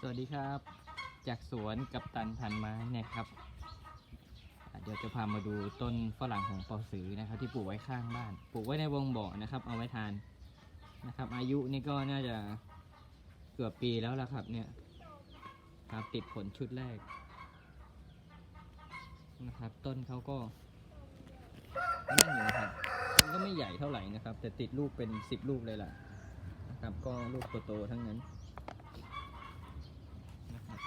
สวัสดีครับ จากสวนกับตันพันไม้นะครับ เดี๋ยวจะพามาดูต้นฝรั่งของเปาสือนะครับ ที่ปลูกไว้ข้างบ้าน ปลูกไว้ในวงบ่อนะครับ เอาไว้ทานนะครับ อายุนี่ก็น่าจะเกือบปีแล้วละครับ เนี่ยครับติดผลชุดแรกนะครับ ต้นเขาก็นั่นอยู่นะครับมันก็ไม่ใหญ่เท่าไหร่นะครับ แต่ติดลูกเป็นสิบลูกเลยล่ะนะครับ ก็ลูกโตๆทั้งนั้น นะครับ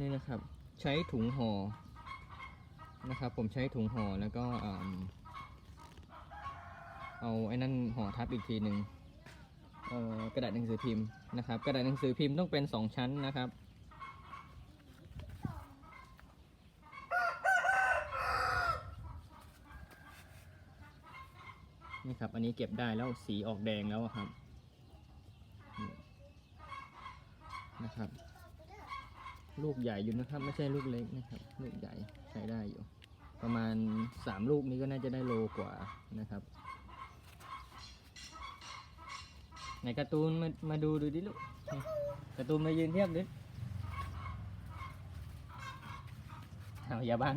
นี่นะครับ ใช้ถุงห่อนะครับ ผมใช้ถุงห่อแล้วก็เอาไอ้นั่นห่อทับอีกทีหนึ่งกระดาษหนังสือพิมพ์นะครับ กระดาษหนังสือพิมพ์ต้องเป็นสองชั้นนะครับนี่ครับ อันนี้เก็บได้แล้วสีออกแดงแล้วครับ นะครับ ลูกใหญ่อยู่นะครับ ไม่ใช่ลูกเล็กนะครับ ลูกใหญ่ใช้ได้อยู่ ประมาณสามลูกนี้ก็น่าจะได้โลกว่านะครับไหนการ์ตูนมามาดูดูดิลูกการ์ตูนมายืนเทียบดิเอาอย่าบัง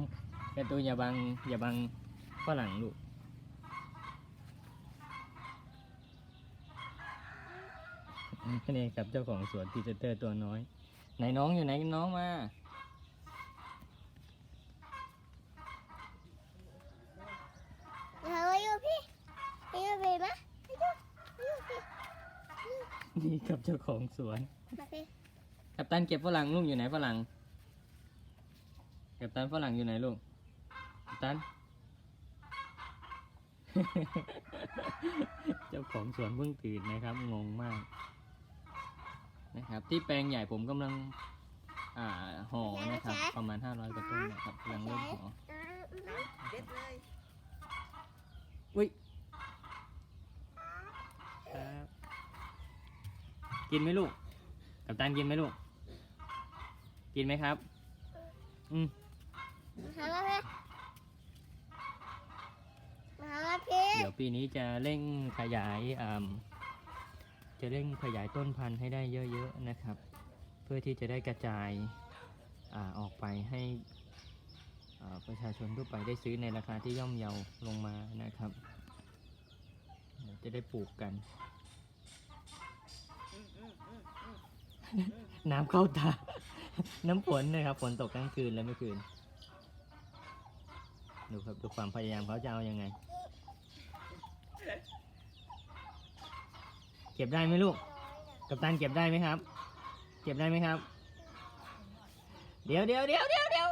การ์ตูนอย่าบังอย่าบังฝรั่งลูกนี่ครับเจ้าของสวนพีเตอร์ตัวน้อย ไหนน้องอยู่ไหนน้องมา How are you, P? Are you baby? Are you? Are you, P? นี่ครับเจ้าของสวน มา P. กัปตันเก็บฝรั่งลูกอยู่ไหนฝรั่งกัปตันฝรั่งอยู่ไหนลูกกัปตัน เจ้าของสวนเพิ่งตื่นนะครับงงมาก นะครับ ที่แปลงใหญ่ผมกำลังอ่าห่อนะครับ ประมาณ 500กว่าต้นนะครับกำลังเริ่มห่อเด็ดเลยอุ้ยครับกินไหมลูก กัปตันกินไหมลูก กินไหมครับ อืม How are P? How are P? เดี๋ยวปีนี้จะเร่งขยายอ่า จะเร่งขยายต้นพันธุ์ให้ได้เยอะๆนะครับ เพื่อที่จะได้กระจายอาออกไปให้ประชาชนทั่วไปได้ซื้อในราคาที่ย่อมเยาลงมานะครับ จะได้ปลูกกัน น้ำเข้าตา น้ำฝนนะครับฝนตกทั้งคืนและเมื่อคืน ดูครับดูความพยายามเขาจะเอายังไง เก็บได้ไหมลูก กัปตันเก็บได้ไหมครับ เก็บได้ไหมครับ เดี๋ยวเดี๋ยวเดี๋ยวเดี๋ยวเดี๋ยว